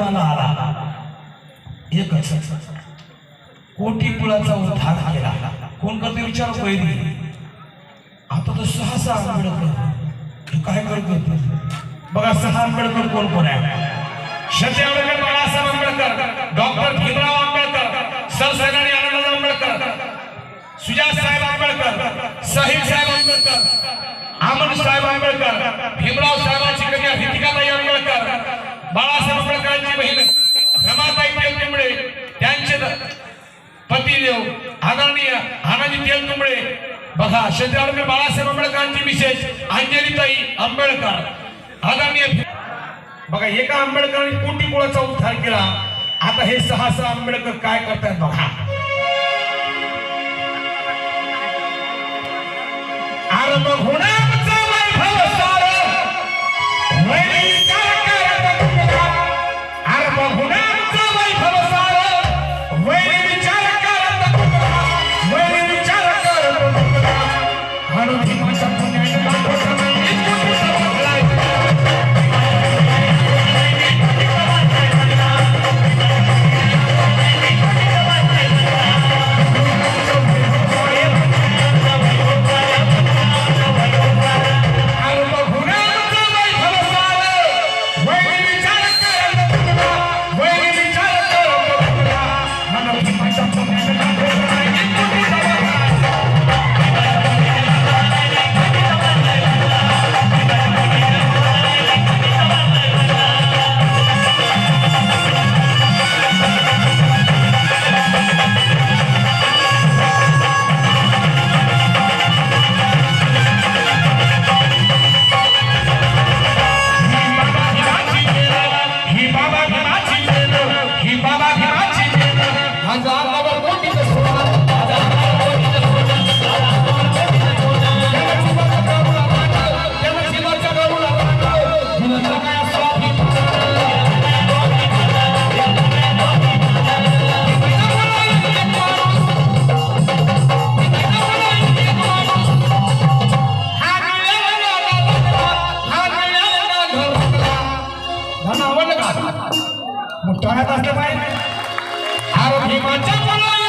जन्माला आला. एकच कोटी कुळाचा उद्धार केला. कोण करते विचार पहिली. आता तो सहा सहा आंबेडकर काय करतो बघा सहा आंबेडकर कोण कोण आहे? शरद आंबेडकर म्हणजे बाळासाहेब आंबेडकर डॉक्टर भीमराव आंबेडकर सरसेनानी आनंद आंबेडकर सुजात साहेब आंबेडकर साहिब साहेब आंबेडकर आमन साहेब आंबेडकर भीमराव साहेबांची कन्या रितिकाताई आंबेडकर. बघा शरद बाळासाहेब आंबेडकरांची विशेष अंजलीताई आंबेडकर. आदरणीय बघा एका आंबेडकरांनी कोटी कुळाचा उद्धार केला. आता हे सहा सहा आंबेडकर काय करतायत बघा. आरंभ होणार मग तोंडात असलं पाहिजे. आरोग्य भीमाच्या